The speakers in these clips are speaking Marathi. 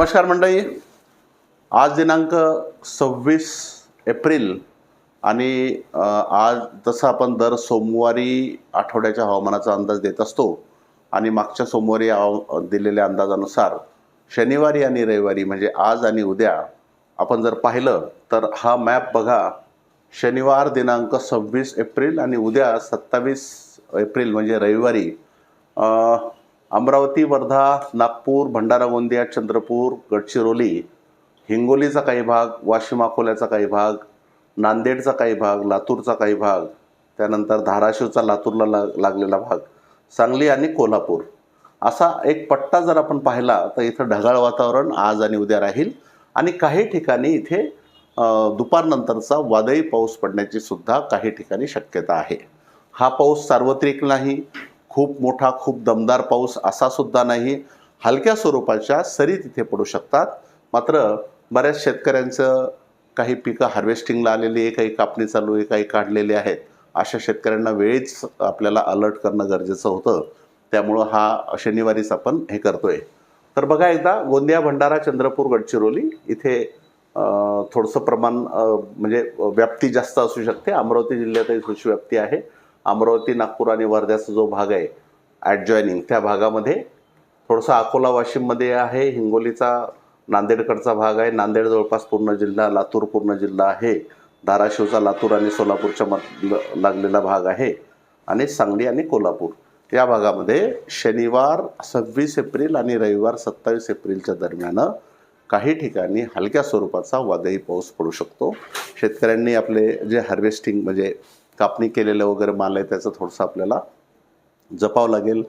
नमस्कार मंडळी. आज दिनांक सव्वीस एप्रिल आणि आज जसं आपण दर सोमवारी आठवड्याच्या हवामानाचा अंदाज देत असतो आणि मागच्या सोमवारी आव- दिलेल्या अंदाजानुसार शनिवारी आणि रविवारी म्हणजे आज आणि उद्या आपण जर पाहिलं तर हा मॅप बघा. शनिवार दिनांक सव्वीस एप्रिल आणि उद्या सत्तावीस एप्रिल म्हणजे रविवारी. अमरावती वर्धा नागपूर भंडारा गोंदिया चंद्रपूर गडचिरोली हिंगोलीचा काही भाग वाशिम अकोल्याचा काही भाग नांदेडचा काही भाग लातूरचा काही भाग त्यानंतर धाराशिवचा लातूरला लागलेला भाग सांगली आणि कोल्हापूर. असा एक पट्टा जर आपण पाहिला तर इथं ढगाळ वातावरण आज आणि उद्या राहील आणि काही ठिकाणी इथे दुपारनंतरचा वादळी पाऊस पडण्याची सुद्धा काही ठिकाणी शक्यता आहे. हा पाऊस सार्वत्रिक नाही खूप मोठा खूप दमदार पाऊस असा सुद्धा नाही. हलक्या स्वरूपाच्या सरी तिथे पडू शकतात. मात्र बऱ्याच शेतकऱ्यांचं काही पिकं हार्वेस्टिंगला आलेली आहे काही कापणी चालू आहे काही काढलेले आहेत. अशा शेतकऱ्यांना वेळीच आपल्याला अलर्ट करणं गरजेचं होतं. त्यामुळं हा शनिवारीच आपण हे करतोय. तर बघा एकदा गोंदिया भंडारा चंद्रपूर गडचिरोली इथे थोडंसं प्रमाण म्हणजे व्याप्ती जास्त असू शकते. अमरावती जिल्ह्यातही थोडीशी व्याप्ती आहे. अमरावती नागपूर आणि वर्ध्याचा जो भाग आहे ॲडजॉईनिंग त्या भागामध्ये थोडंसं अकोला वाशिममध्ये आहे हिंगोलीचा नांदेडकडचा भाग आहे. नांदेड जवळपास पूर्ण जिल्हा लातूर पूर्ण जिल्हा आहे. धाराशिवचा लातूर आणि सोलापूरच्या मत लागलेला भाग आहे. आणि सांगली आणि कोल्हापूर. या भागामध्ये शनिवार सव्वीस एप्रिल आणि रविवार सत्तावीस एप्रिलच्या दरम्यान काही ठिकाणी हलक्या स्वरूपाचा वादळी पाऊस पडू शकतो. शेतकऱ्यांनी आपले जे हार्वेस्टिंग म्हणजे कापणी केलेलं वगैरे माल आहे त्याचं थोडंसं आपल्याला जपावं लागेल.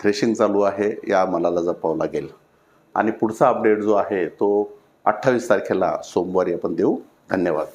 थ्रेशिंग चालू आहे या मालाला जपावं लागेल. आणि पुढचा अपडेट जो आहे तो अठ्ठावीस तारखेला सोमवारी आपण देऊ. धन्यवाद.